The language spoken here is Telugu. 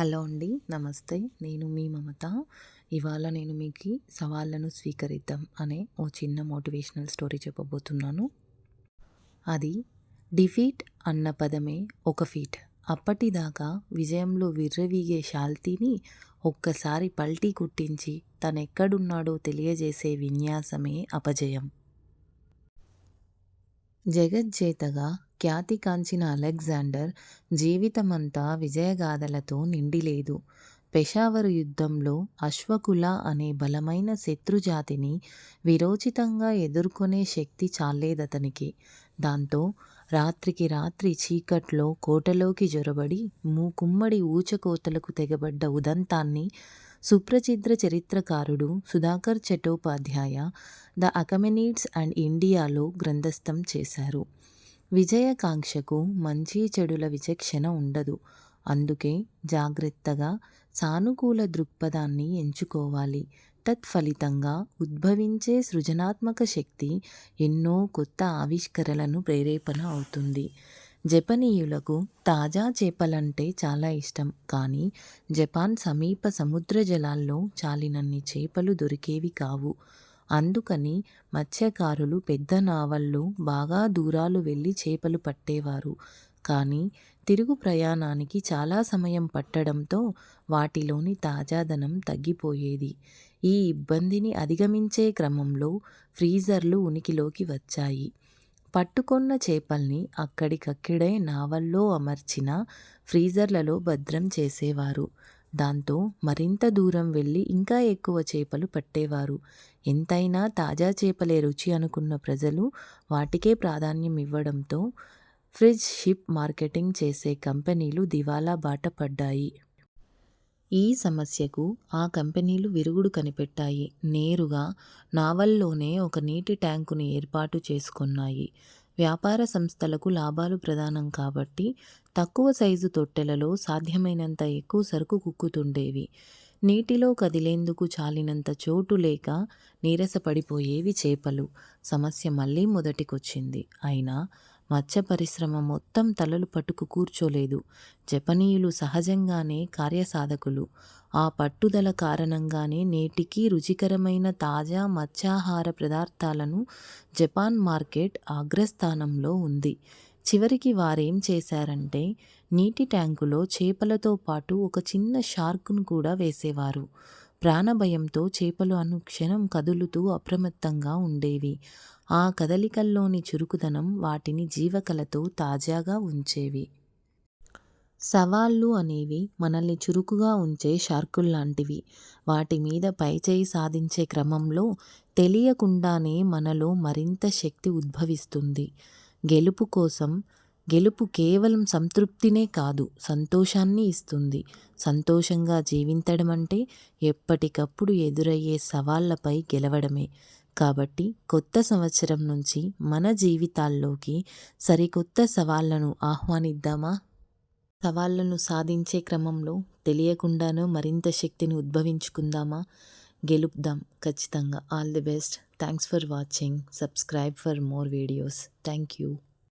హలో అండి నమస్తే. నేను మీ మమత. ఇవాళ నేను మీకు సవాళ్ళను స్వీకరిద్దాం అనే ఓ చిన్న మోటివేషనల్ స్టోరీ చెప్పబోతున్నాను. అది డిఫీట్ అన్న పదమే ఒక ఫీట్. అప్పటిదాకా విజయంలో విర్రవీగే శాల్తీని ఒక్కసారి పల్టీ కుట్టించి తనెక్కడున్నాడో తెలియజేసే విన్యాసమే అపజయం. జగజ్జేతగా ఖ్యాతి కాంచిన అలెగ్జాండర్ జీవితమంతా విజయగాథలతో నిండిలేదు. పెషావరు యుద్ధంలో అశ్వకుల అనే బలమైన శత్రుజాతిని విరోచితంగా ఎదుర్కొనే శక్తి చాలేదతనికి. దాంతో రాత్రికి రాత్రి చీకట్లో కోటలోకి జొరబడి మూకుమ్మడి ఊచకోతలకు తెగబడ్డ ఉదంతాన్ని సుప్రచిద్ర చరిత్రకారుడు Sudhakar Chattopadhyaya the Achaemenids and ఇండియాలో గ్రంథస్థం చేశారు. విజయకాంక్షకు మంచి చెడుల విచక్షణ ఉండదు. అందుకే జాగ్రత్తగా సానుకూల దృక్పథాన్ని ఎంచుకోవాలి. తత్ఫలితంగా ఉద్భవించే సృజనాత్మక శక్తి ఎన్నో కొత్త ఆవిష్కరణలను ప్రేరేపణ అవుతుంది. జపనీయులకు తాజా చేపలంటే చాలా ఇష్టం. కానీ జపాన్ సమీప సముద్ర జలాల్లో చాలినన్ని చేపలు దొరికేవి కావు. అందుకని మత్స్యకారులు పెద్ద నావల్లో బాగా దూరాలు వెళ్ళి చేపలు పట్టేవారు. కానీ తిరుగు ప్రయాణానికి చాలా సమయం పట్టడంతో వాటిలోని తాజాదనం తగ్గిపోయేది. ఈ ఇబ్బందిని అధిగమించే క్రమంలో ఫ్రీజర్లు ఉనికిలోకి వచ్చాయి. పట్టుకొన్న చేపల్ని అక్కడికక్కడే నావల్లో అమర్చిన ఫ్రీజర్లలో భద్రం చేసేవారు. దాంతో మరింత దూరం వెళ్ళి ఇంకా ఎక్కువ చేపలు పట్టేవారు. ఎంతైనా తాజా చేపలే రుచి అనుకున్న ప్రజలు వాటికే ప్రాధాన్యం ఇవ్వడంతో ఫ్రిడ్జ్ షిప్ మార్కెటింగ్ చేసే కంపెనీలు దివాలా బాట పడ్డాయి. ఈ సమస్యకు ఆ కంపెనీలు విరుగుడు కనిపెట్టాయి. నేరుగా నావల్లోనే ఒక నీటి ట్యాంకుని ఏర్పాటు చేసుకున్నాయి. వ్యాపార సంస్థలకు లాభాలు ప్రధానం కాబట్టి తక్కువ సైజు తొట్టెలలో సాధ్యమైనంత ఎక్కువ సరుకు కుక్కుతుండేవి. నీటిలో కదిలేందుకు చాలినంత చోటు లేక నీరసపడిపోయేవి చేపలు. సమస్య మళ్ళీ మొదటికొచ్చింది. అయినా మత్స్య పరిశ్రమ మొత్తం తలలు పట్టుకు కూర్చోలేదు. జపనీయులు సహజంగానే కార్యసాధకులు. ఆ పట్టుదల కారణంగానే నేటికి రుచికరమైన తాజా మత్స్యాహార పదార్థాలను జపాన్ మార్కెట్ అగ్రస్థానంలో ఉంది. చివరికి వారేం చేశారంటే నీటి ట్యాంకులో చేపలతో పాటు ఒక చిన్న షార్క్ను కూడా వేసేవారు. ప్రాణభయంతో చేపలు అనుక్షణం కదులుతూ అప్రమత్తంగా ఉండేవి. ఆ కదలికల్లోని చురుకుదనం వాటిని జీవకలతో తాజాగా ఉంచేవి. సవాళ్ళు అనేవి మనల్ని చురుకుగా ఉంచే షార్కుల్లాంటివి వాటి మీద పైచేయి సాధించే క్రమంలో తెలియకుండానే మనలో మరింత శక్తి ఉద్భవిస్తుంది. గెలుపు కోసం గెలుపు కేవలం సంతృప్తినే కాదు సంతోషాన్ని ఇస్తుంది. సంతోషంగా జీవించడం అంటే ఎప్పటికప్పుడు ఎదురయ్యే సవాళ్ళపై గెలవడమే. కాబట్టి కొత్త సంవత్సరం నుంచి మన జీవితాల్లోకి సరికొత్త సవాళ్ళను ఆహ్వానిద్దామా? సవాళ్ళను సాధించే క్రమంలో తెలియకుండానూ మరింత శక్తిని ఉద్భవించుకుందామా? గెలుపుదాం ఖచ్చితంగా. All the best. Thanks for watching. Subscribe for more videos. Thank you.